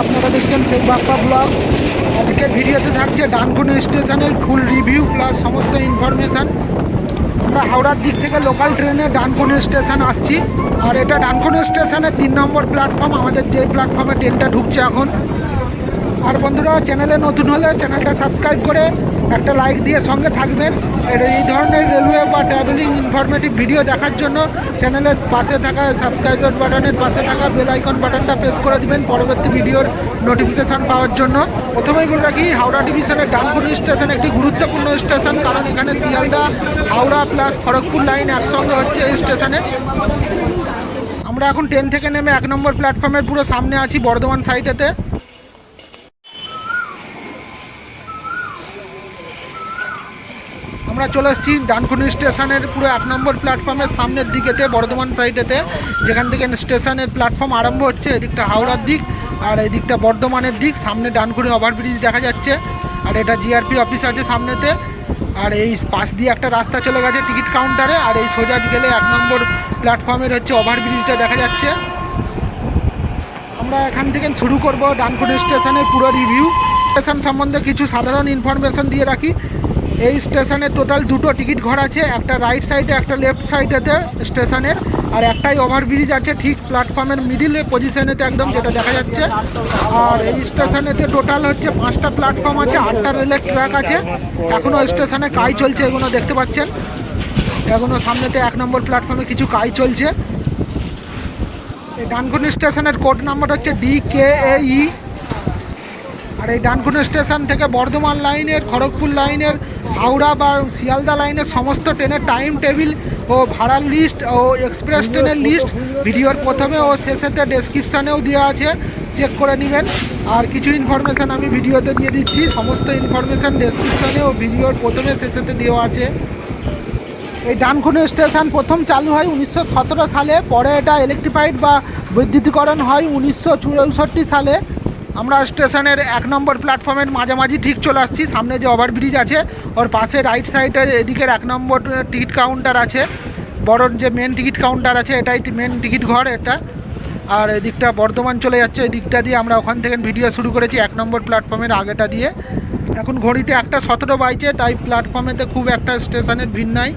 আপনারা দেখছেন শেখ বাপ্পা ব্লগ আজকে ভিডিওতে থাকছে ডানকুনি স্টেশনের ফুল রিভিউ প্লাস সমস্ত ইনফরমেশান। আমরা হাওড়ার দিক থেকে লোকাল ট্রেনে ডানকুনি স্টেশন আসছি। আর এটা ডানকুনি স্টেশনের তিন নম্বর প্ল্যাটফর্ম আমাদের যে প্ল্যাটফর্মে ট্রেনটা ঢুকছে এখন। আর বন্ধুরা চ্যানেলে নতুন হলে চ্যানেলটা সাবস্ক্রাইব করে একটা লাইক দিয়ে সঙ্গে থাকবেন। এই ধরনের রেলওয়ে বা ট্রাভেলিং ইনফরমেটিভ ভিডিও দেখার জন্য চ্যানেলের পাশে থাকা সাবস্ক্রাইবার বাটনের পাশে থাকা বেল আইকন বাটনটা প্রেস করে দিবেন পরবর্তী ভিডিওর নোটিফিকেশান পাওয়ার জন্য। প্রথমেই বলে রাখি, হাওড়া ডিভিশনের ডানকুনি স্টেশন একটি গুরুত্বপূর্ণ স্টেশন কারণ এখানে শিয়ালদা, হাওড়া প্লাস খড়গপুর লাইন একসঙ্গে হচ্ছে এই স্টেশনে আমরা এখন ট্রেন থেকে নেমে এক নম্বর প্ল্যাটফর্মের পুরো সামনে আছি বর্ধমান সাইডেতে আমরা চলে এসেছি ডানকুনি স্টেশনের পুরো এক নম্বর প্ল্যাটফর্মের সামনের দিকেতে, বর্ধমান সাইডেতে, যেখান থেকে স্টেশনের প্ল্যাটফর্ম আরম্ভ হচ্ছে। এদিকটা হাওড়ার দিক আর এদিকটা বর্ধমানের দিক। সামনে ডানকুনি ওভারব্রিজ দেখা যাচ্ছে। আর এটা জিআরপি অফিস আছে সামনেতে। আর এই পাশ দিয়ে একটা রাস্তা চলে গেছে টিকিট কাউন্টারে। আর এই সোজা গেলে এক নম্বর প্ল্যাটফর্মের হচ্ছে ওভারব্রিজটা দেখা যাচ্ছে। আমরা এখান থেকে শুরু করব ডানকুনি স্টেশনের পুরো রিভিউ স্টেশন সম্বন্ধে কিছু সাধারণ ইনফরমেশন দিয়ে রাখি। এই স্টেশনে টোটাল দুটো টিকিট ঘর আছে, একটা রাইট সাইডে একটা লেফট সাইডেতে স্টেশনের, আর একটাই ওভারব্রিজ আছে ঠিক প্ল্যাটফর্মের মিডিলে পজিশনেতে একদম যেটা দেখা যাচ্ছে। আর এই স্টেশনেতে টোটাল হচ্ছে পাঁচটা প্ল্যাটফর্ম আছে, আটটা রেলের ট্র্যাক আছে। এখনও স্টেশনে কাজ চলছে, এগুলো দেখতে পাচ্ছেন। এখনও সামনেতে এক নম্বর প্ল্যাটফর্মে কিছু কাজ চলছে। এই ডানকুনি স্টেশনের কোড নাম্বার হচ্ছে ডি কে এ ই আর এই ডানকুনি স্টেশন থেকে বর্ধমান লাইনের, খড়গপুর লাইনের হাওড়া বা শিয়ালদা লাইনের সমস্ত ট্রেনের টাইম টেবিল ও ভাড়ার লিস্ট ও এক্সপ্রেস ট্রেনের লিস্ট ভিডিওর প্রথমে ও শেষেতে ডেসক্রিপশানেও দেওয়া আছে। চেক করে নেবেন। আর কিছু ইনফরমেশান আমি ভিডিওতে দিয়ে দিচ্ছি। সমস্ত ইনফরমেশান ডেসক্রিপশানে ও ভিডিওর প্রথমে শেষেতে দেওয়া আছে। এই ডানকুনি স্টেশন প্রথম চালু হয় উনিশশো সতেরো সালে। পরে এটা ইলেকট্রিফাইড বা বৈদ্যুতিকরণ হয় উনিশশো চৌষট্টি সালে। আমরা স্টেশনের এক নম্বর প্ল্যাটফর্মের মাঝামাঝি ঠিক চলে আসছি। সামনে যে ওভারব্রিজ আছে, ওর পাশে রাইট সাইডে এদিকের এক নম্বর টিকিট কাউন্টার আছে। বড় যে মেন টিকিট কাউন্টার আছে, এটাই মেন টিকিট ঘর এটা। আর এদিকটা বর্ধমান চলে যাচ্ছে, এদিকটা দিয়ে আমরা ওখান থেকে ভিডিও শুরু করেছি এক নম্বর প্ল্যাটফর্মের আগেটা দিয়ে। এখন ঘড়িতে একটা সতেরো বাইছে তাই প্ল্যাটফর্মেতে খুব একটা স্টেশনের ভিড় নাই।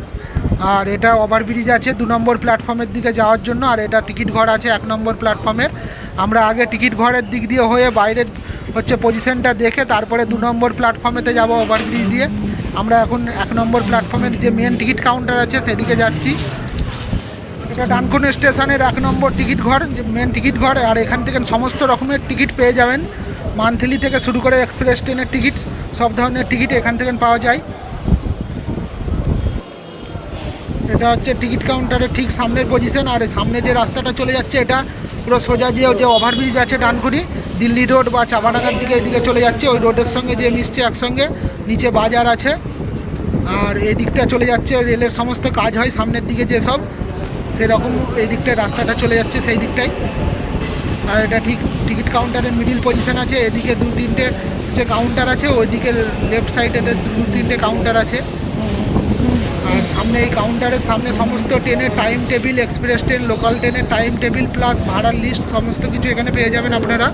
আর এটা ওভারব্রিজ আছে, দু নম্বর প্ল্যাটফর্মের দিকে যাওয়ার জন্য, আর এটা টিকিট ঘর আছে এক নম্বর প্ল্যাটফর্মের। আমরা আগে টিকিট ঘরের দিক দিয়ে হয়ে বাইরের হচ্ছে পজিশনটা দেখে তারপরে দু নম্বর প্ল্যাটফর্মেতে যাব ওভারব্রিজ দিয়ে। আমরা এখন এক নম্বর প্ল্যাটফর্মের যে মেন টিকিট কাউন্টার আছে, সেদিকে যাচ্ছি। এটা ডানকুনি স্টেশনের এক নম্বর টিকিট ঘর, যে মেন টিকিট ঘর, আর এখান থেকে সমস্ত রকমের টিকিট পেয়ে যাবেন। মান্থলি থেকে শুরু করে এক্সপ্রেস ট্রেনের টিকিট, সব ধরনের টিকিট এখান থেকে পাওয়া যায়। এটা হচ্ছে টিকিট কাউন্টারের ঠিক সামনের পজিশন আর সামনে যে রাস্তাটা চলে যাচ্ছে, এটা পুরো সোজা যে যে ওভারব্রিজ আছে ডানকুনি, দিল্লি রোড বা চাপাডাঙ্গার দিকে এদিকে চলে যাচ্ছে। ওই রোডের সঙ্গে যে মিশছে একসঙ্গে, নিচে বাজার আছে। আর এই দিকটা চলে যাচ্ছে, রেলের সমস্ত কাজ হয় সামনের দিকে যেসব সেরকম এই দিকটায় রাস্তাটা চলে যাচ্ছে সেই দিকটাই। আর এটা ঠিক টিকিট কাউন্টারের মিডিল পজিশন আছে, এদিকে দু তিনটে যে কাউন্টার আছে, ওইদিকে লেফট সাইডে দু তিনটে কাউন্টার আছে। সামনে এই কাউন্টারের সামনে সমস্ত ট্রেনের time table express train local ট্রেনের টাইম টেবিল প্লাস ভাড়ার লিস্ট সমস্ত কিছু এখানে পেয়ে যাবেন আপনারা।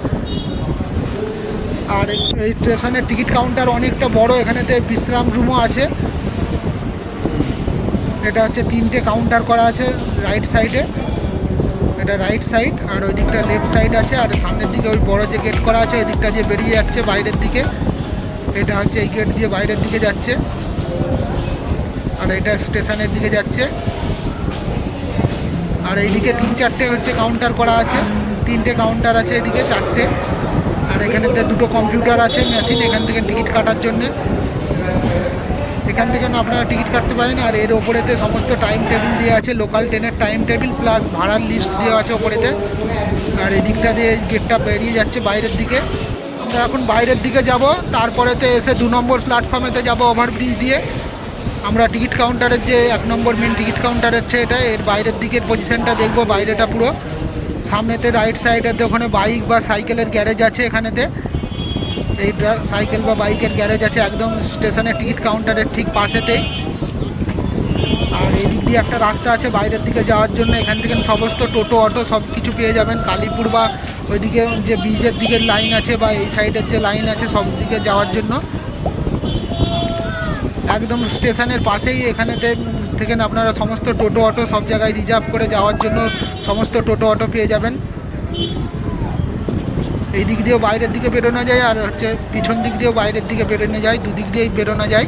আর এই স্টেশনের টিকিট কাউন্টার অনেকটা বড়, এখানেতে বিশ্রাম রুমও আছে। এটা হচ্ছে তিনটে কাউন্টার করা আছে রাইট সাইডে এটা রাইট সাইড আর ওই দিকটা লেফট সাইড আছে, আর সামনের দিকে ওই বড় যে গেট করা আছে, ওই দিকটা যে বেরিয়ে যাচ্ছে বাইরের দিকে। এটা হচ্ছে এই গেট দিয়ে বাইরের দিকে যাচ্ছে। আর এটা স্টেশনের দিকে যাচ্ছে। আর এইদিকে তিন চারটে হচ্ছে কাউন্টার করা আছে। তিনটে কাউন্টার আছে এদিকে, চারটে। আর এখানে দুটো কম্পিউটার আছে মেশিন এখান থেকে টিকিট কাটার জন্যে। এখান থেকে আপনারা টিকিট কাটতে পারেন, আর এর ওপরেতে সমস্ত টাইম টেবিল দেওয়া আছে লোকাল ট্রেনের টাইম টেবিল প্লাস ভাড়ার লিস্ট দেওয়া আছে ওপরেতে। আর এদিকটা দিয়ে গেটটা বেরিয়ে যাচ্ছে বাইরের দিকে। আমরা এখন বাইরের দিকে যাব, তারপরেতে এসে দু নম্বর প্ল্যাটফর্মেতে যাব ওভারব্রিজ দিয়ে। আমরা টিকিট কাউন্টারের যে এক নম্বর মেন টিকিট কাউন্টার হচ্ছে এটা, এর বাইরের দিকের পজিশনটা দেখব, বাইরেটা পুরো। সামনেতে রাইট সাইডেতে ওখানে বাইক বা সাইকেলের গ্যারেজ আছে এখানেতে। এইটা সাইকেল বা বাইকের গ্যারেজ আছে একদম স্টেশনের টিকিট কাউন্টারের ঠিক পাশেতেই। আর এই দিক দিয়ে একটা রাস্তা আছে বাইরের দিকে যাওয়ার জন্য। এখান থেকে সমস্ত টোটো, অটো সব কিছু পেয়ে যাবেন। কালীপুর বা ওইদিকে যে ব্রিজের দিকের লাইন আছে বা এই সাইডের যে লাইন আছে সব দিকে যাওয়ার জন্য। একদম স্টেশনের পাশেই এখানেতে থেকে আপনারা সমস্ত টোটো, অটো সব জায়গায় রিজার্ভ করে যাওয়ার জন্য সমস্ত টোটো, অটো পেয়ে যাবেন। এই দিক দিয়েও বাইরের দিকে বেরোনো যায় আর হচ্ছে পিছন দিক দিয়েও বাইরের দিকে বেরোনো যায়, দুদিক দিয়েই বেরোনো যায়।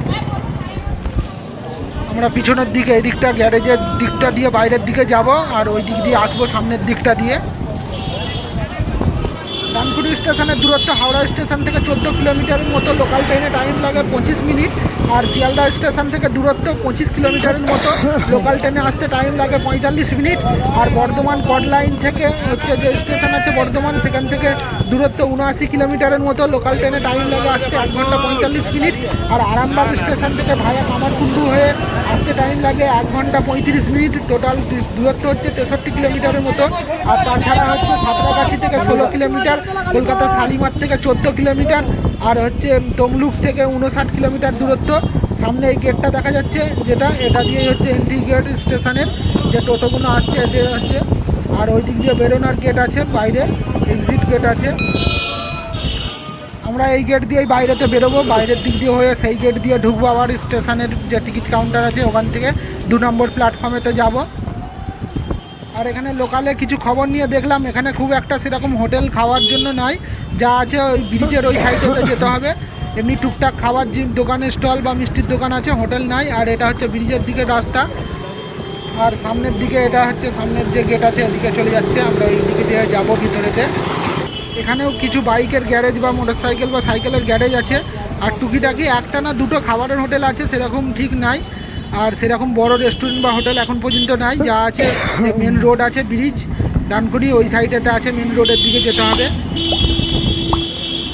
আমরা পিছনের দিকে, এই দিকটা, গ্যারেজের দিকটা দিয়ে বাইরের দিকে যাব আর ওই দিক দিয়ে আসব সামনের দিকটা দিয়ে। ডানকুনি স্টেশনের দূরত্ব, হাওড়া স্টেশন থেকে চোদ্দ কিলোমিটারের মতো লোকাল ট্রেনে টাইম লাগে পঁচিশ মিনিট আর শিয়ালদা স্টেশন থেকে দূরত্ব পঁচিশ কিলোমিটারের মতো লোকাল ট্রেনে আসতে টাইম লাগে পঁয়তাল্লিশ মিনিট আর বর্ধমান কড লাইন থেকে হচ্ছে যে স্টেশন আছে বর্ধমান, সেখান থেকে দূরত্ব উনআশি কিলোমিটারের মতো লোকাল ট্রেনে টাইম লাগে আসতে এক ঘণ্টা পঁয়তাল্লিশ মিনিট আর আরামবাগ স্টেশন থেকে ভায়া কামারকুণ্ডু হয়ে আসতে টাইম লাগে এক ঘণ্টা পঁয়ত্রিশ মিনিট টোটাল দূরত্ব হচ্ছে তেষট্টি কিলোমিটারের মতো। আর তাছাড়া হচ্ছে সাঁতরাগাছি থেকে ষোলো কিলোমিটার কলকাতা শালিমার থেকে চোদ্দ কিলোমিটার আর হচ্ছে তমলুক থেকে উনষাট কিলোমিটার দূরত্ব। সামনে এই গেটটা দেখা যাচ্ছে, যেটা এটা দিয়েই হচ্ছে এন্ট্রি গেট স্টেশনের যে টোটোগুলো আসছে এটা হচ্ছে। আর ওই দিক দিয়ে বেরোনোর গেট আছে, বাইরে এক্সিট গেট আছে। আমরা এই গেট দিয়েই বাইরেতে বেরোবো, বাইরের দিক দিয়ে হয়ে সেই গেট দিয়ে ঢুকবো আবার স্টেশনের যে টিকিট কাউন্টার আছে, ওখান থেকে দু নম্বর প্ল্যাটফর্মেতে যাব। আর এখানে লোকালে কিছু খবর নিয়ে দেখলাম, এখানে খুব একটা সেরকম হোটেল খাওয়ার জন্য নয়। যা আছে ওই ব্রিজের ওই সাইডেতে যেতে হবে। এমনি টুকটাক যে দোকানের স্টল বা মিষ্টির দোকান আছে, হোটেল নাই। আর এটা হচ্ছে ব্রিজের দিকে রাস্তা। আর সামনের দিকে এটা হচ্ছে সামনের যে গেট আছে, এদিকে চলে যাচ্ছে। আমরা এই দিকে দিয়ে যাব ভিতরেতে। এখানেও কিছু বাইকের গ্যারেজ বা মোটরসাইকেল বা সাইকেলের গ্যারেজ আছে। আর টুকিটাকি একটা না দুটো খাবারের হোটেল আছে, সেরকম ঠিক নাই। আর সেরকম বড় রেস্টুরেন্ট বা হোটেল এখন পর্যন্ত নাই। যা আছে মেন রোড আছে ব্রিজ ডানকুনি ওই সাইডেতে আছে মেন রোডের দিকে যেতে হবে।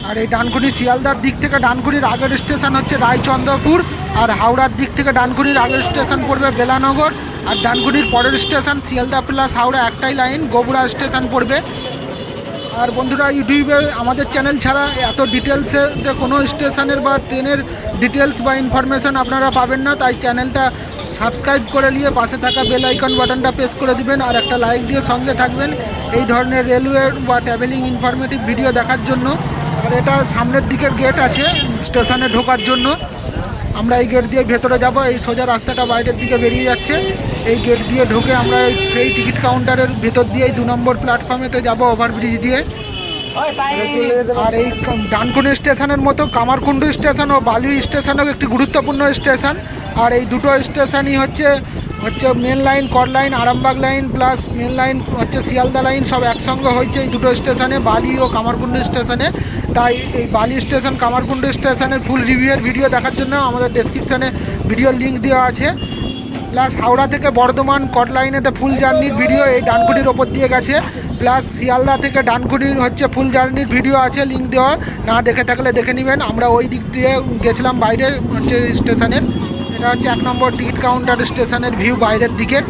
আর এই ডানকুনি শিয়ালদার দিক থেকে ডানকুনির আগের স্টেশন হচ্ছে রায়চন্দ্রপুর, আর হাওড়ার দিক থেকে ডানকুনির আগের স্টেশন পড়বে বেলানগর, আর ডানকুনির পরের স্টেশন শিয়ালদা প্লাস হাওড়া একটাই লাইন গোবরা স্টেশন পড়বে। আর বন্ধুরা ইউটিউবে আমাদের চ্যানেল ছাড়া এত ডিটেলসে কোনো স্টেশনের বা ট্রেনের ডিটেলস বা ইনফরমেশান আপনারা পাবেন না, তাই চ্যানেলটা সাবস্ক্রাইব করে নিয়ে পাশে থাকা বেল আইকন বাটনটা প্রেস করে দিবেন আর একটা লাইক দিয়ে সঙ্গে থাকবেন এই ধরনের রেলওয়ে বা ট্রাভেলিং ইনফরমেটিভ ভিডিও দেখার জন্য। আর এটা সামনের দিকের গেট আছে স্টেশনে ঢোকার জন্য। আমরা এই গেট দিয়ে ভেতরে যাব, এই সোজা রাস্তাটা বাইরের দিকে বেরিয়ে যাচ্ছে। এই গেট দিয়ে ঢুকে আমরা সেই টিকিট কাউন্টারের ভেতর দিয়েই দু নম্বর প্ল্যাটফর্মেতে যাব ওভারব্রিজ দিয়ে। আর এই ডানকুনি স্টেশনের মতো কামারকুণ্ডু স্টেশন ও বালি স্টেশনও একটি গুরুত্বপূর্ণ স্টেশন। আর এই দুটো স্টেশনই হচ্ছে হচ্ছে মেন লাইন কর line Arambagh line plus main line হচ্ছে শিয়ালদা লাইন সব একসঙ্গে হয়েছে এই দুটো স্টেশনে, বালি ও কামারকুণ্ডু স্টেশনে। তাই এই বালি স্টেশন, কামারকুণ্ডু স্টেশনের ফুল রিভিউয়ের ভিডিও দেখার জন্য আমাদের ডেসক্রিপশানে ভিডিও লিঙ্ক দেওয়া আছে। প্লাস হাওড়া থেকে বর্ধমান কট লাইনেতে ফুল জার্নির ভিডিও এই ডানকুটির ওপর দিয়ে গেছে। প্লাস শিয়ালদা থেকে ডানকুটির হচ্ছে ফুল জার্নির ভিডিও আছে লিঙ্ক দেওয়া। না দেখে থাকলে দেখে নেবেন। আমরা ওই দিক দিয়ে গেছিলাম বাইরে, হচ্ছে স্টেশনের। এটা হচ্ছে এক নম্বর টিকিট কাউন্টার স্টেশনের ভিউ বাইরের দিকের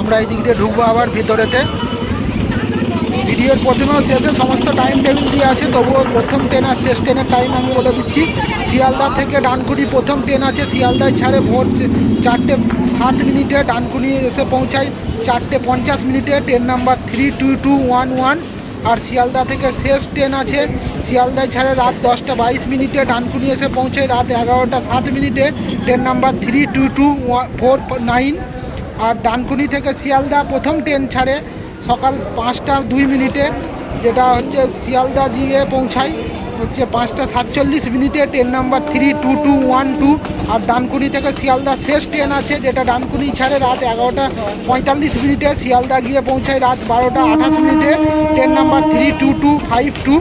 আমরা এই দিক দিয়ে ঢুকবো আবার ভিতরেতে। ভিডিওর প্রথমেও শেষে সমস্ত টাইম টেবিল দিয়ে আছে, তবুও প্রথম ট্রেন আর শেষ ট্রেনের টাইম আমি বলে দিচ্ছি। শিয়ালদা থেকে ডানকুনি প্রথম ট্রেন আছে, শিয়ালদায় ছাড়ে ভোর চারটে সাত মিনিটে ডানকুনি এসে পৌঁছায়, চারটে পঞ্চাশ মিনিটে train number three two two one one আর শিয়ালদা থেকে শেষ ট্রেন আছে, শিয়ালদায় ছাড়ে রাত দশটা বাইশ মিনিটে ডানকুনি এসে পৌঁছায়, রাত এগারোটা সাত মিনিটে train number three two two four nine আর ডানকুনি থেকে শিয়ালদা প্রথম ট্রেন ছাড়ে সকাল পাঁচটা দুই মিনিটে যেটা হচ্ছে শিয়ালদা গিয়ে পৌঁছায়, হচ্ছে পাঁচটা সাতচল্লিশ মিনিটে train number three two two one two আর ডানকুনি থেকে শিয়ালদা শেষ ট্রেন আছে যেটা ডানকুনি ছাড়ে রাত এগারোটা পঁয়তাল্লিশ মিনিটে শিয়ালদা গিয়ে পৌঁছায় রাত বারোটা আঠাশ মিনিটে train number three two two five two.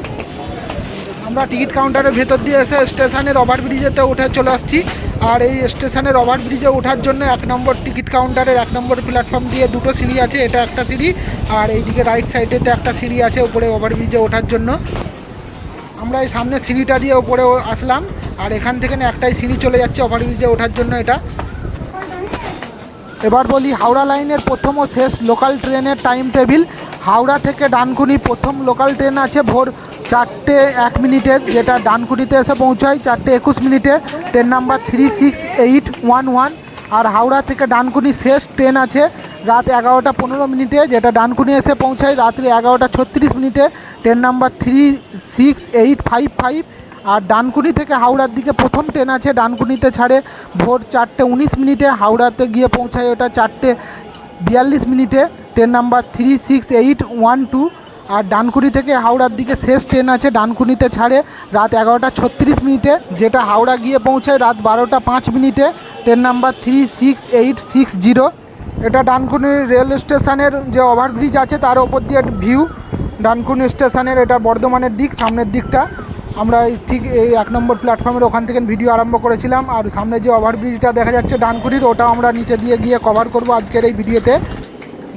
আমরা টিকিট কাউন্টারের ভেতর দিয়ে এসে স্টেশনের ওভারব্রিজেতে উঠে চলে আসছি। আর এই স্টেশনের ওভারব্রিজে ওঠার জন্য এক নম্বর টিকিট কাউন্টারের এক নম্বর প্ল্যাটফর্ম দিয়ে দুটো সিঁড়ি আছে, এটা একটা সিঁড়ি। আর এইদিকে রাইট সাইডেতে একটা সিঁড়ি আছে উপরে ওভারব্রিজে ওঠার জন্য। আমরা এই সামনে সিঁড়িটা দিয়ে উপরে আসলাম, আর এখান থেকে একটাই সিঁড়ি চলে যাচ্ছে ওভারব্রিজে ওঠার জন্য এটা। এবার বলি হাওড়া লাইনের প্রথম ও শেষ লোকাল ট্রেনের টাইম টেবিল হাওড়া থেকে ডানকুনি প্রথম লোকাল ট্রেন আছে ভোর চারটে এক মিনিটে যেটা ডানকুনিতে এসে পৌঁছায়, চারটে একুশ মিনিটে, train number three six eight one one আর হাওড়া থেকে ডানকুনি শেষ ট্রেন আছে রাত এগারোটা পনেরো মিনিটে, যেটা ডানকুনি এসে পৌঁছায় রাত্রি এগারোটা ছত্রিশ মিনিটে, train number three six eight five five আর ডানকুনি থেকে হাওড়ার দিকে প্রথম ট্রেন আছে, ডানকুনিতে ছাড়ে ভোর চারটে উনিশ মিনিটে, হাওড়াতে গিয়ে পৌঁছায় ওটা চারটে বিয়াল্লিশ মিনিটে, train number three six eight one two আর ডানকুনি থেকে হাওড়ার দিকে শেষ ট্রেন আছে, ডানকুনিতে ছাড়ে রাত এগারোটা ছত্রিশ মিনিটে, যেটা হাওড়া গিয়ে পৌঁছায় রাত বারোটা পাঁচ মিনিটে। Train number three six eight six zero. এটা ডানকুনি রেল স্টেশনের যে ওভারব্রিজ আছে, তার ওপর দিয়ে ভিউ। ডানকুনি স্টেশনের এটা বর্ধমানের দিক, সামনের দিকটা। আমরা ঠিক এই এক নম্বর প্ল্যাটফর্মের ওখান থেকে ভিডিও আরম্ভ করেছিলাম, আর সামনে যে ওভারব্রিজটা দেখা যাচ্ছে ডানকুনির, ওটাও আমরা নিচে দিয়ে গিয়ে কভার করব আজকের এই ভিডিওতে।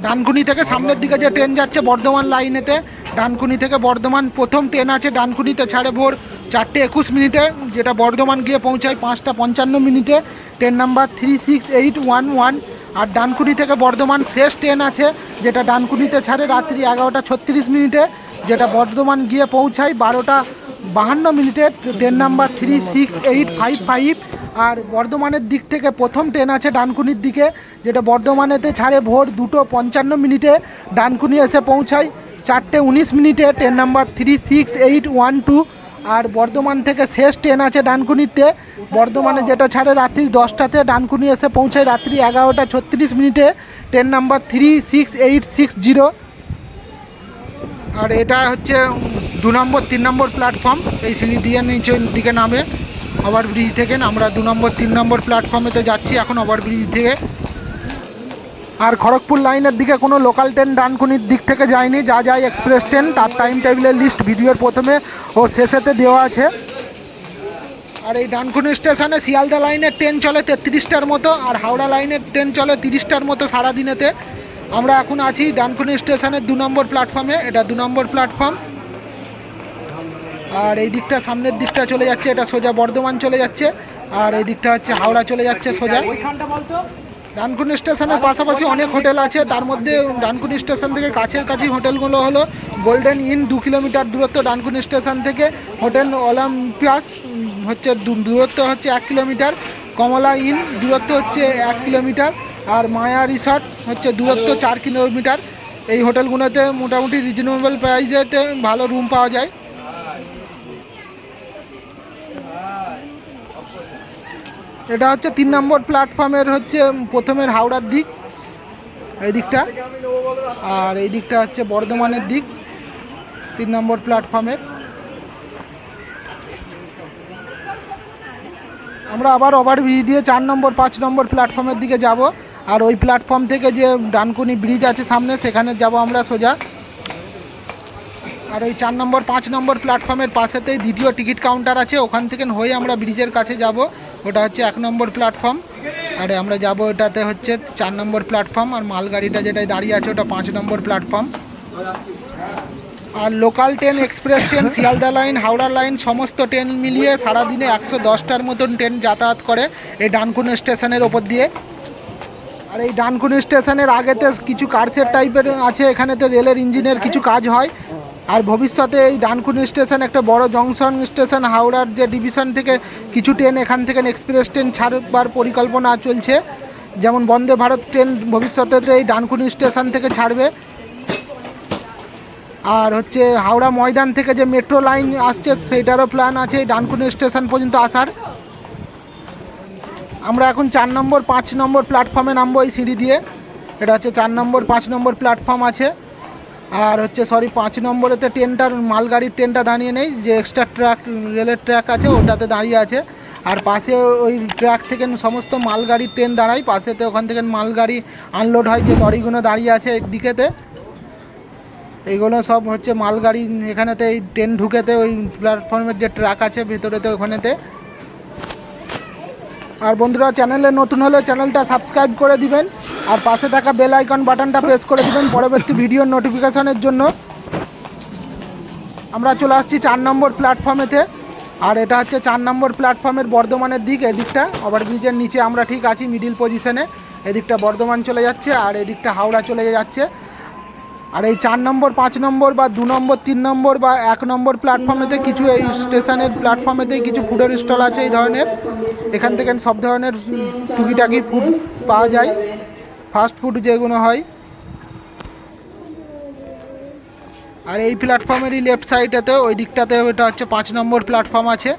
ডানকুনি থেকে সামনের দিকে যে ট্রেন যাচ্ছে বর্ধমান লাইনেতে, ডানকুনি থেকে বর্ধমান প্রথম ট্রেন আছে ডানকুনিতে ছাড়ে ভোর চারটে একুশ মিনিটে, যেটা বর্ধমান গিয়ে পৌঁছায় পাঁচটা পঞ্চান্ন মিনিটে। Train number three six eight one one আর ডানকুনি থেকে বর্ধমান শেষ ট্রেন আছে, যেটা ডানকুনিতে ছাড়ে রাত্রি এগারোটা ছত্রিশ মিনিটে, যেটা বর্ধমান গিয়ে পৌঁছায় বারোটা বাহান্ন মিনিটে train number three six eight five five আর বর্ধমানের দিক থেকে প্রথম ট্রেন আছে ডানকুনির দিকে, যেটা বর্ধমানেতে ছাড়ে ভোর দুটো পঞ্চান্ন মিনিটে ডানকুনি এসে পৌঁছায়। চারটে উনিশ মিনিটে train number three six eight one two আর বর্ধমান থেকে শেষ ট্রেন আছে ডানকুনিতে। বর্ধমানে যেটা ছাড়ে রাত্রি দশটাতে ডানকুনি এসে পৌঁছায় রাত্রি এগারোটা ছত্রিশ মিনিটে train number three six eight six zero. আর এটা হচ্ছে দু নম্বর, তিন নম্বর প্ল্যাটফর্ম এই সিঁড়ি দিয়ে নিচের দিকে নামে ওভার ব্রিজ থেকে আমরা দু নম্বর, তিন নম্বর প্ল্যাটফর্মেতে যাচ্ছি এখন ওভার ব্রিজ থেকে। আর খড়গপুর লাইনের দিকে কোনো লোকাল ট্রেন ডানকুনির দিক থেকে যায়নি, যা যায় এক্সপ্রেস ট্রেন তার টাইম টেবিলের লিস্ট ভিডিওর প্রথমে ও শেষেতে দেওয়া আছে। আর এই ডানকুনি স্টেশনে শিয়ালদা লাইনের ট্রেন চলে তেত্রিশটার মতো, আর হাওড়া লাইনের ট্রেন চলে তিরিশটার মতো সারাদিনেতে। আমরা এখন আছি ডানকুনি স্টেশনের দু নম্বর প্ল্যাটফর্মে এটা দু নম্বর প্ল্যাটফর্ম আর এই দিকটা সামনের দিকটা চলে যাচ্ছে, এটা সোজা বর্ধমান চলে যাচ্ছে, আর এই দিকটা হচ্ছে হাওড়া চলে যাচ্ছে সোজা। ডানকুনি স্টেশনের পাশাপাশি অনেক হোটেল আছে, তার মধ্যে ডানকুনি স্টেশন থেকে কাছের কাছে হোটেলগুলো হলো গোল্ডেন ইন দু কিলোমিটার দূরত্ব ডানকুনি স্টেশন থেকে হোটেল অলিম্পিয়াস হচ্ছে দূরত্ব হচ্ছে এক কিলোমিটার, কমলা ইন দূরত্ব হচ্ছে এক কিলোমিটার, আর মায়া রিসর্ট হচ্ছে দূরত্ব চার কিলোমিটার। এই হোটেলগুলোতে মোটামুটি রিজনেবল প্রাইসেতে ভালো রুম পাওয়া যায়। এটা হচ্ছে তিন নম্বর প্ল্যাটফর্মের হচ্ছে প্রথমের হাওড়ার দিক, এই দিকটা। আর এই দিকটা হচ্ছে বর্ধমানের দিক, তিন নম্বর প্ল্যাটফর্মের। আমরা আবার ওভারব্রিজ দিয়ে চার নম্বর, পাঁচ নম্বর প্ল্যাটফর্মের দিকে যাব। আর ওই প্ল্যাটফর্ম থেকে যে ডানকুনি ব্রিজ আছে সামনে, সেখানে যাব আমরা সোজা। আর ওই চার নম্বর, পাঁচ নম্বর প্ল্যাটফর্মের পাশেতেই দ্বিতীয় টিকিট কাউন্টার আছে, ওখান থেকে হয়ে আমরা ব্রিজের কাছে যাব। ওটা হচ্ছে এক নম্বর প্ল্যাটফর্ম আর আমরা যাব ওটাতে হচ্ছে চার নম্বর প্ল্যাটফর্ম আর মালগাড়িটা যেটায় দাঁড়িয়ে আছে ওটা পাঁচ নম্বর প্ল্যাটফর্ম আর local train express train Sealdah line Howrah line সমস্ত ট্রেন মিলিয়ে সারাদিনে একশো দশটার মতন ট্রেন যাতায়াত করে এই ডানকুনি স্টেশনের ওপর দিয়ে। আর এই ডানকুনি স্টেশনের আগেতে কিছু কার্সের টাইপের আছে, এখানেতে রেলের ইঞ্জিনের কিছু কাজ হয়। আর ভবিষ্যতে এই ডানকুনি স্টেশন, একটা বড় জংশন স্টেশন, হাওড়ার যে ডিভিশন থেকে কিছু ট্রেন, এখান থেকে এক্সপ্রেস ট্রেন ছাড়বার পরিকল্পনা চলছে। যেমন বন্দে ভারত ট্রেন ভবিষ্যতে এই ডানকুনি স্টেশন থেকে ছাড়বে। আর হচ্ছে হাওড়া ময়দান থেকে যে মেট্রো লাইন আসছে, সেইটারও প্ল্যান আছে এই ডানকুনি স্টেশন পর্যন্ত আসার। আমরা এখন চার নম্বর, পাঁচ নম্বর প্ল্যাটফর্মে নামবো এই সিঁড়ি দিয়ে। এটা হচ্ছে চার নম্বর, পাঁচ নম্বর প্ল্যাটফর্ম আছে। আর হচ্ছে সরি পাঁচ নম্বরেতে ট্রেনটার, মালগাড়ির ট্রেনটা দাঁড়িয়ে নেই, যে এক্সট্রা ট্র্যাক রেলের ট্র্যাক আছে, ওটাতে দাঁড়িয়ে আছে। আর পাশে ওই ট্র্যাক থেকে সমস্ত মালগাড়ির ট্রেন দাঁড়ায়, পাশেতে ওখান থেকে মালগাড়ি আনলোড হয়, যে লরিগুলো দাঁড়িয়ে আছে দিকেতে। এইগুলো সব হচ্ছে মালগাড়ি, এখানেতে এই ট্রেন ঢুকেতে, ওই প্ল্যাটফর্মের যে ট্র্যাক আছে, ভেতরেতে, ওখানেতে। আর বন্ধুরা, চ্যানেলে নতুন হলে চ্যানেলটা সাবস্ক্রাইব করে দিবেন আর পাশে থাকা বেল আইকন বাটনটা প্রেস করে দিবেন পরবর্তী ভিডিওর নোটিফিকেশনের জন্য। আমরা চলে আসছি চার নম্বর প্ল্যাটফর্মেতে, আর এটা হচ্ছে চার নম্বর প্ল্যাটফর্মের বর্ধমানের দিক, এদিকটা। ওভারব্রিজের নিচে আমরা ঠিক আছি মিডিল পজিশনে এদিকটা বর্ধমান চলে যাচ্ছে, আর এদিকটা হাওড়া চলে যাচ্ছে। আর এই চার নম্বর, পাঁচ নম্বর বা দু নম্বর, তিন নম্বর বা এক নম্বর প্ল্যাটফর্মেতে কিছু এই স্টেশনের প্ল্যাটফর্মেতেই কিছু ফুডের স্টল আছে এই ধরনের। এখান থেকে সব ধরনের টুকিটাকি ফুড পাওয়া যায়। ফাস্ট ফুড যেগুলো হয়। আর এই প্ল্যাটফর্মেরই লেফট সাইডেতে ওই দিকটাতে এটা হচ্ছে পাঁচ নম্বর প্ল্যাটফর্ম আছে।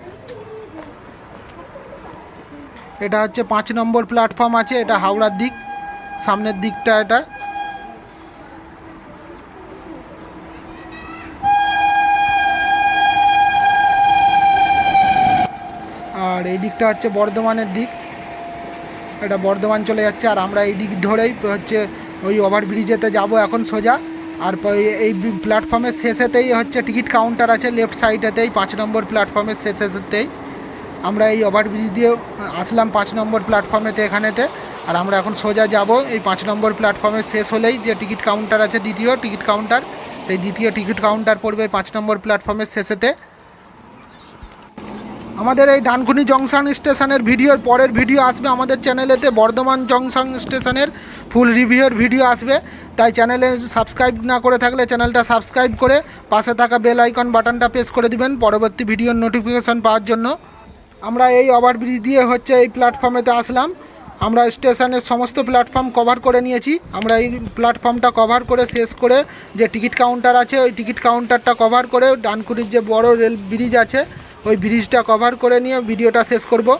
এটা হচ্ছে পাঁচ নম্বর প্ল্যাটফর্ম আছে, এটা হাওড়ার দিক, সামনের দিকটা এটা। আর এই দিকটা হচ্ছে বর্ধমানের দিক। এটা বর্ধমান চলে যাচ্ছে আর আমরা এই দিক ধরেই হচ্ছে ওই ওভারব্রিজেতে যাব এখন সোজা। আর এই প্ল্যাটফর্মের শেষেতেই হচ্ছে টিকিট কাউন্টার আছে লেফট সাইডেতেই, পাঁচ নম্বর প্ল্যাটফর্মের শেষেতেই। আমরা এই ওভারব্রিজ দিয়ে আসলাম পাঁচ নম্বর প্ল্যাটফর্মেতে এখানেতে। আর আমরা এখন সোজা যাব এই পাঁচ নম্বর প্ল্যাটফর্মের শেষ হলেই যে টিকিট কাউন্টার আছে দ্বিতীয় টিকিট কাউন্টার, সেই দ্বিতীয় টিকিট কাউন্টার পড়বে পাঁচ নম্বর প্ল্যাটফর্মের শেষেতে। আমাদের এই ডানকুনি জংশন স্টেশনের ভিডিওর পরের ভিডিও আসবে আমাদের চ্যানেলেতে, বর্ধমান জংশন স্টেশনের ফুল রিভিউর ভিডিও আসবে। তাই চ্যানেলে সাবস্ক্রাইব না করে থাকলে চ্যানেলটা সাবস্ক্রাইব করে পাশে থাকা বেল আইকন বাটনটা প্রেস করে দিবেন পরবর্তী ভিডিওর নোটিফিকেশান পাওয়ার জন্য। আমরা এই ওভারব্রিজ দিয়ে হচ্ছে এই প্ল্যাটফর্মেতে আসলাম। আমরা স্টেশনের সমস্ত প্ল্যাটফর্ম কভার করে নিয়েছি। আমরা এই প্ল্যাটফর্মটা কভার করে শেষ করে যে টিকিট কাউন্টার আছে, ওই টিকিট কাউন্টারটা কভার করে ডানকুনির যে বড় রেল ব্রিজ আছে ওই ব্রিজটা কভার করে নিয়ে ভিডিওটা শেষ করব।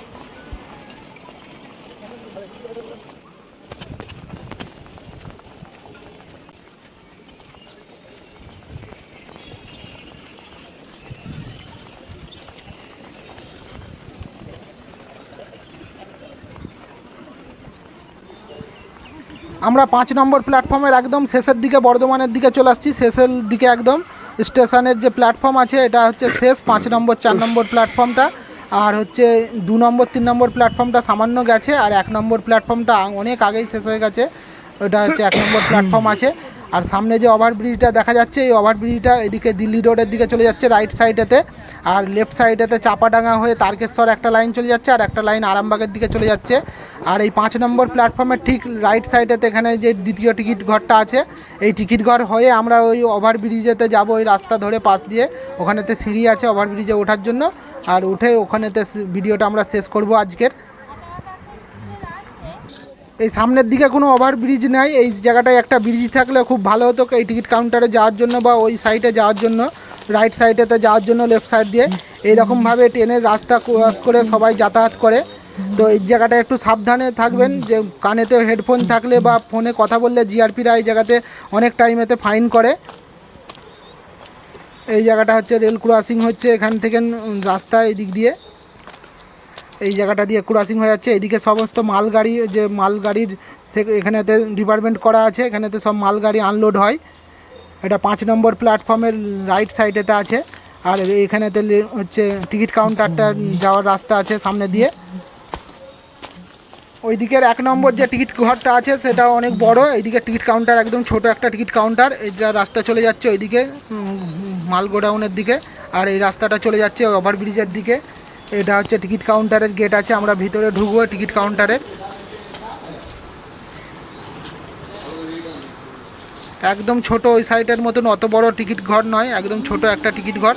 আমরা পাঁচ নম্বর প্ল্যাটফর্মের একদম শেষের দিকে, বর্ধমানের দিকে চলে আসছি, শেষের দিকে একদম। স্টেশনের যে প্ল্যাটফর্ম আছে, এটা হচ্ছে শেষ, পাঁচ নম্বর, চার নম্বর প্ল্যাটফর্মটা। আর হচ্ছে দু নম্বর, তিন নম্বর প্ল্যাটফর্মটা সামান্য গেছে, আর এক নম্বর প্ল্যাটফর্মটা অনেক আগেই শেষ হয়ে গেছে। ওটা হচ্ছে এক নম্বর প্ল্যাটফর্ম আছে। আর সামনে যে ওভারব্রিজটা দেখা যাচ্ছে, এই ওভারব্রিজটা এদিকে দিল্লি রোডের দিকে চলে যাচ্ছে রাইট সাইডেতে আর লেফট সাইডেতে চাপাডাঙ্গা হয়ে তারকেশ্বর একটা লাইন চলে যাচ্ছে, আর একটা লাইন আরামবাগের দিকে চলে যাচ্ছে। আর এই পাঁচ নম্বর প্ল্যাটফর্মের ঠিক রাইট সাইডেতে এখানে যে দ্বিতীয় টিকিট ঘরটা আছে, এই টিকিট ঘর হয়ে আমরা ওই ওভারব্রিজেতে যাব, ওই রাস্তা ধরে পাশ দিয়ে। ওখানেতে সিঁড়ি আছে ওভারব্রিজে ওঠার জন্য। আর উঠে ওখানেতে ভিডিওটা আমরা শেষ করব আজকের। এই সামনের দিকে কোনো ওভার ব্রিজ নাই। এই জায়গাটায় একটা ব্রিজ থাকলে খুব ভালো হতো। এই টিকিট কাউন্টারে যাওয়ার জন্য বা ওই সাইডে যাওয়ার জন্য রাইট সাইডেতে যাওয়ার জন্য লেফট সাইড দিয়ে। এইরকমভাবে ট্রেনের রাস্তা ক্রস করে সবাই যাতায়াত করে। তো এই জায়গাটা একটু সাবধানে থাকবেন, যে কানেতে হেডফোন থাকলে বা ফোনে কথা বললে জিআরপিরা এই জায়গাতে অনেক টাইমেতে ফাইন করে। এই জায়গাটা হচ্ছে রেল ক্রসিং হচ্ছে এখান থেকে রাস্তা এই দিক দিয়ে। এই জায়গাটা দিয়ে ক্রসিং হয়ে যাচ্ছে। এদিকে সমস্ত মালগাড়ি, যে মালগাড়ির সে এখানেতে ডিপার্টমেন্ট করা আছে, এখানেতে সব মালগাড়ি আনলোড হয়। এটা পাঁচ নম্বর প্ল্যাটফর্মের রাইট সাইডেতে আছে। আর এখানেতে হচ্ছে টিকিট কাউন্টারটা যাওয়ার রাস্তা আছে সামনে দিয়ে। ওই দিকের এক নম্বর যে টিকিট ঘরটা আছে, সেটা অনেক বড়। এইদিকে টিকিট কাউন্টার একদম ছোট একটা টিকিট কাউন্টার যা রাস্তা চলে যাচ্ছে ওইদিকে মাল গোডাউনের দিকে। আর এই রাস্তাটা চলে যাচ্ছে ওভারব্রিজের দিকে। এটা হচ্ছে টিকিট কাউন্টারের গেট আছে, আমরা ভিতরে ঢুকবো টিকিট কাউন্টারের একদম ছোট ওই সাইডের মতন, অত বড় টিকিট ঘর নয়, একদম ছোট একটা টিকিট ঘর।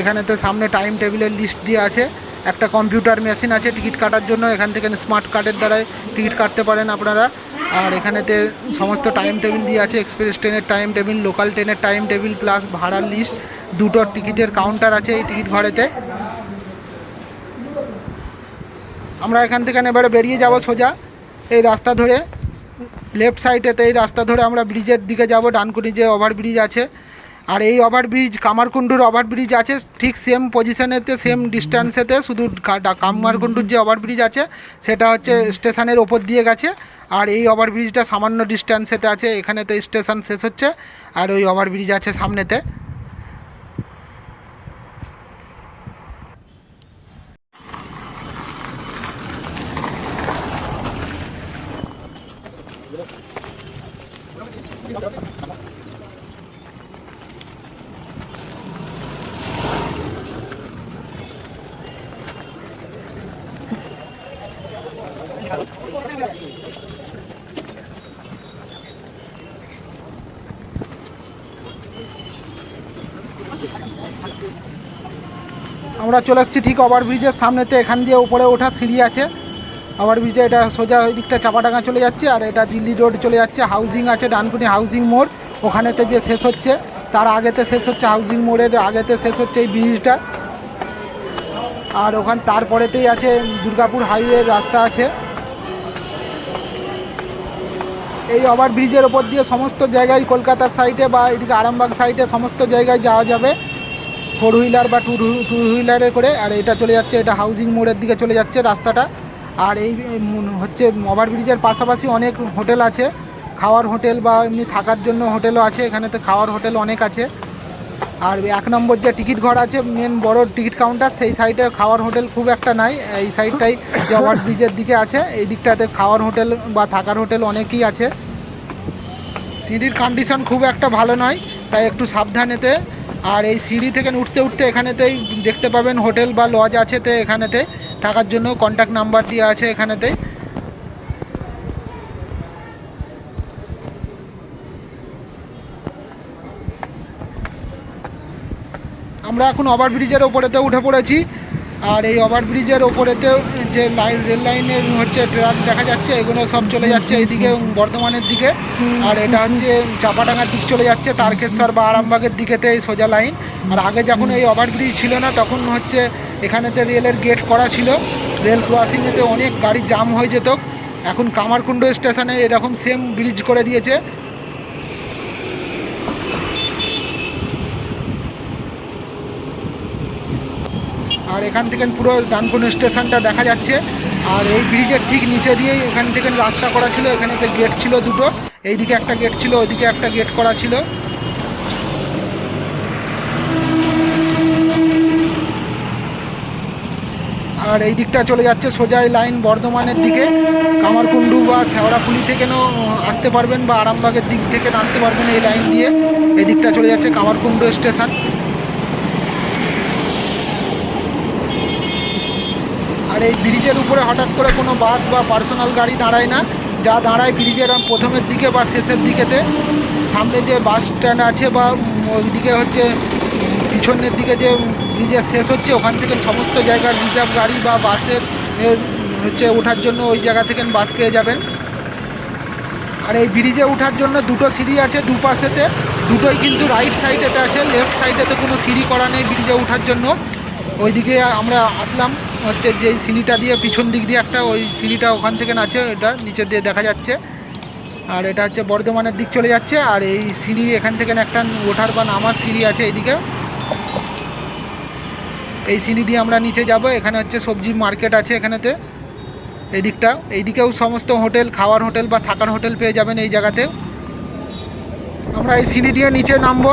এখানে তো সামনে টাইম টেবিলের লিস্ট দিয়ে আছে, একটা কম্পিউটার মেশিন আছে টিকিট কাটার জন্য, এখান থেকে স্মার্ট কার্ডের দ্বারাই টিকিট কাটতে পারেন আপনারা। আর এখানেতে সমস্ত টাইম টেবিল দিয়ে আছে, এক্সপ্রেস ট্রেনের টাইম টেবিল, লোকাল ট্রেনের টাইম টেবিল, প্লাস ভাড়ার লিস্ট। দুটো টিকিটের কাউন্টার আছে এই টিকিট ঘরেতে আমরা এখান থেকে এবারে বেরিয়ে যাব সোজা, এই রাস্তা ধরে। লেফট সাইডেতে এই রাস্তা ধরে আমরা ব্রিজের দিকে যাব, ডানকুনি যে ওভারব্রিজ আছে। আর এই ওভারব্রিজ কামারকুণ্ডুর ওভারব্রিজ আছে, ঠিক সেম পজিশনেতে সেম ডিস্ট্যান্সেতে শুধু কামারকুণ্ডুর যে ওভারব্রিজ আছে, সেটা হচ্ছে স্টেশনের ওপর দিয়ে গেছে। আর এই ওভারব্রিজটা সামান্য ডিস্ট্যান্সেতে আছে, এখানেতে স্টেশন শেষ হচ্ছে। আর ওই ওভারব্রিজ আছে সামনেতে। আমরা চলে এসেছি ঠিক ওভারব্রিজের সামনেতে। এখান দিয়ে উপরে ওঠা সিঁড়ি আছে। ওভারব্রিজে এটা সোজা ওই দিকটা চাপাডাঙ্গা চলে যাচ্ছে আর এটা দিল্লি রোড চলে যাচ্ছে। হাউজিং আছে, ডানকুনি হাউজিং মোড়। ওখানেতে যে শেষ হচ্ছে, তার আগেতে শেষ হচ্ছে হাউজিং মোড়ের, আগেতে শেষ হচ্ছে এই ব্রিজটা। আর ওখান, তারপরেতেই আছে দুর্গাপুর হাইওয়ে রাস্তা আছে। এই ওভার ব্রিজের ওপর দিয়ে সমস্ত জায়গায় কলকাতার সাইডে বা এদিকে আরামবাগ সাইডে সমস্ত জায়গায় যাওয়া যাবে। ফোর হুইলার বা টু টু হুইলারে করে, আর এটা চলে যাচ্ছে, এটা হাউজিং মোড়ের দিকে চলে যাচ্ছে রাস্তাটা। আর এই হচ্ছে ওভার ব্রিজের পাশাপাশি অনেক হোটেল আছে। খাওয়ার হোটেল বা এমনি থাকার জন্য হোটেলও আছে, এখানেতে খাওয়ার হোটেল অনেক আছে। আর এক নম্বর যে টিকিট ঘর আছে, মেন বড় টিকিট কাউন্টার, সেই সাইডে খাওয়ার হোটেল খুব একটা নাই। এই সাইডটাই যে ওভার ব্রিজের দিকে আছে, এই দিকটাতে খাওয়ার হোটেল বা থাকার হোটেল অনেকই আছে। সিঁড়ির কন্ডিশন খুব একটা ভালো নয়, তাই একটু সাবধানেতে আর এই সিঁড়ি থেকে উঠতে উঠতে এখানেতেই দেখতে পাবেন হোটেল বা লজ আছে তো এখানেতে। থাকার জন্য কন্ট্যাক্ট নাম্বার দেওয়া আছে এখানেতে। আমরা এখন ওভারব্রিজের ওপরেতে উঠে পড়েছি। আর এই ওভারব্রিজের ওপরেতে যে লাইন, রেল লাইনের হচ্ছে ট্রাক দেখা যাচ্ছে, এগুলো সব চলে যাচ্ছে এইদিকে বর্ধমানের দিকে। আর এটা হচ্ছে চাপাডাঙ্গার দিক চলে যাচ্ছে, তারকেশ্বর বা আরামবাগের দিকেতে এই সোজা লাইন। আর আগে যখন এই ওভারব্রিজ ছিল না, তখন হচ্ছে এখানেতে রেলের গেট করা ছিল। রেল ক্রসিংয়েতে অনেক গাড়ি জাম হয়ে যেত। এখন কামারকুণ্ড স্টেশনে এরকম সেম ব্রিজ করে দিয়েছে। আর এখান থেকে পুরো ডানকুনি স্টেশনটা দেখা যাচ্ছে। আর এই ব্রিজের ঠিক নিচে দিয়েই এখান থেকে রাস্তা করা ছিল। এখানেতে গেট ছিল দুটো। এইদিকে একটা গেট ছিল, ওইদিকে একটা গেট করা ছিল। আর এই দিকটা চলে যাচ্ছে সোজাই লাইন বর্ধমানের দিকে। কামারকুণ্ডু বা শেওড়াফুলি থেকেও আসতে পারবেন বা আরামবাগের দিক থেকে আসতে পারবেন এই লাইন দিয়ে। এই দিকটা চলে যাচ্ছে কামারকুণ্ডু স্টেশন। এই ব্রিজের উপরে হঠাৎ করে কোনো বাস বা পার্সোনাল গাড়ি দাঁড়ায় না, যা দাঁড়ায় ব্রিজের প্রথমের দিকে বা শেষের দিকেতে। সামনে যে বাস স্ট্যান্ড আছে বা ওইদিকে হচ্ছে পিছনের দিকে যে ব্রিজের শেষ হচ্ছে, ওখান থেকে সমস্ত জায়গার রিজার্ভ গাড়ি বা বাসের হচ্ছে ওঠার জন্য ওই জায়গা থেকে বাস পেয়ে যাবেন। আর এই ব্রিজে ওঠার জন্য দুটো সিঁড়ি আছে দুপাশেতে দুটোই কিন্তু রাইট সাইডেতে আছে লেফট সাইডেতে কোনো সিঁড়ি করা নেই ব্রিজে ওঠার জন্য। ওইদিকে আমরা আসলাম, হচ্ছে যে সিঁড়িটা দিয়ে পিছন দিক দিয়ে একটা ওই সিঁড়িটা ওখান থেকে আছে এটা নিচের দিয়ে দেখা যাচ্ছে। আর এটা হচ্ছে বর্ধমানের দিক চলে যাচ্ছে, আর এই সিঁড়ি এখান থেকে একটা ওঠার বা নামার সিঁড়ি আছে এইদিকে। এই সিঁড়ি দিয়ে আমরা নিচে যাব, এখানে হচ্ছে সবজি মার্কেট আছে এখানেতে। এই দিকটা এইদিকেও সমস্ত হোটেল, খাওয়ার হোটেল বা থাকার হোটেল পেয়ে যাবেন এই জায়গাতে। আমরা এই সিঁড়ি দিয়ে নিচে নামবো।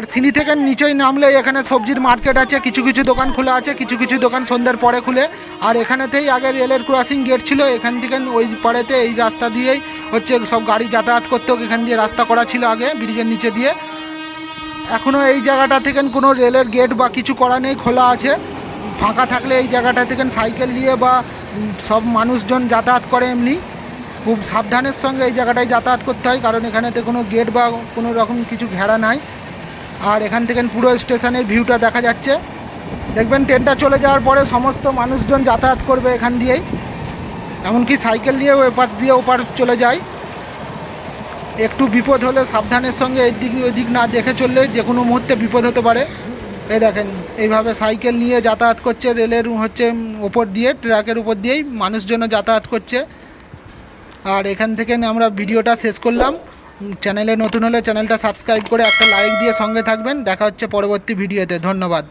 আর সিঁড়ি থেকে নিচেই নামলে এখানে সবজির মার্কেট আছে, কিছু কিছু দোকান খোলা আছে, কিছু কিছু দোকান সন্ধ্যার পরে খুলে। আর এখানেতেই আগে রেলের ক্রসিং গেট ছিল, এখান থেকে ওই পাড়েতে এই রাস্তা দিয়েই হচ্ছে সব গাড়ি যাতায়াত করতো এখান দিয়ে রাস্তা করা ছিল আগে, ব্রিজের নিচে দিয়ে। এখনও এই জায়গাটা থেকে কোনো রেলের গেট বা কিছু করা নেই, খোলা আছে। ফাঁকা থাকলে এই জায়গাটা থেকে সাইকেল নিয়ে বা সব মানুষজন যাতায়াত করে এমনি। খুব সাবধানের সঙ্গে এই জায়গাটায় যাতায়াত করতে হয়, কারণ এখানেতে কোনো গেট বা কোনো রকম কিছু ঘেরা নাই। আর এখান থেকে পুরো স্টেশনের ভিউটা দেখা যাচ্ছে। দেখবেন ট্রেনটা চলে যাওয়ার পরে সমস্ত মানুষজন যাতায়াত করবে এখান দিয়েই। এমনকি সাইকেল নিয়েও এপার দিয়ে ওপার চলে যায়। একটু বিপদ হলে সাবধানের সঙ্গে এদিক ওদিক না দেখে চললে যে কোনো মুহূর্তে বিপদ হতে পারে। এ দেখেন, এইভাবে সাইকেল নিয়ে যাতায়াত করছে, রেলের হচ্ছে ওপর দিয়ে ট্র্যাকের উপর দিয়েই মানুষজনও যাতায়াত করছে। আর এখান থেকে আমরা ভিডিওটা শেষ করলাম। চ্যানেলে নতুন হলে চ্যানেলটা সাবস্ক্রাইব করে একটা লাইক দিয়ে সঙ্গে থাকবেন। দেখা হচ্ছে পরবর্তী ভিডিওতে। ধন্যবাদ।